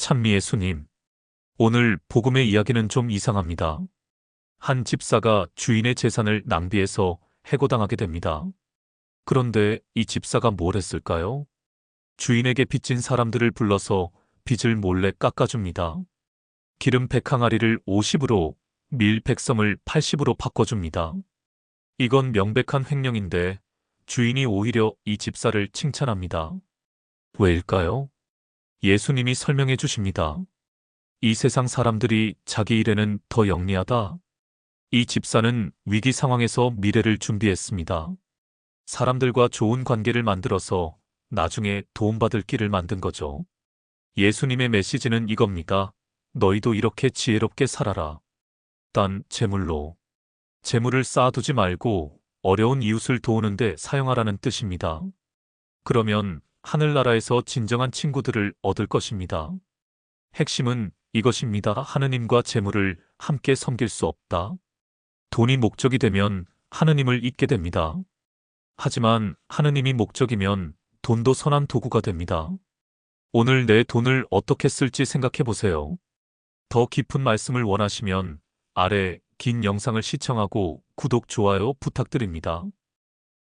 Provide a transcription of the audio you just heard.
찬미예수님. 오늘 복음의 이야기는 좀 이상합니다. 한 집사가 주인의 재산을 낭비해서 해고당하게 됩니다. 그런데 이 집사가 뭘 했을까요? 주인에게 빚진 사람들을 불러서 빚을 몰래 깎아줍니다. 기름 백항아리를 50으로 밀 백섬을 80으로 바꿔줍니다. 이건 명백한 횡령인데 주인이 오히려 이 집사를 칭찬합니다. 왜일까요? 예수님이 설명해 주십니다. 이 세상 사람들이 자기 일에는 더 영리하다. 이 집사는 위기 상황에서 미래를 준비했습니다. 사람들과 좋은 관계를 만들어서 나중에 도움받을 길을 만든 거죠. 예수님의 메시지는 이겁니다. 너희도 이렇게 지혜롭게 살아라. 단 재물로. 재물을 쌓아두지 말고 어려운 이웃을 도우는데 사용하라는 뜻입니다. 그러면 하늘나라에서 진정한 친구들을 얻을 것입니다. 핵심은 이것입니다. 하느님과 재물을 함께 섬길 수 없다. 돈이 목적이 되면 하느님을 잊게 됩니다. 하지만 하느님이 목적이면 돈도 선한 도구가 됩니다. 오늘 내 돈을 어떻게 쓸지 생각해 보세요. 더 깊은 말씀을 원하시면 아래 긴 영상을 시청하고 구독, 좋아요 부탁드립니다.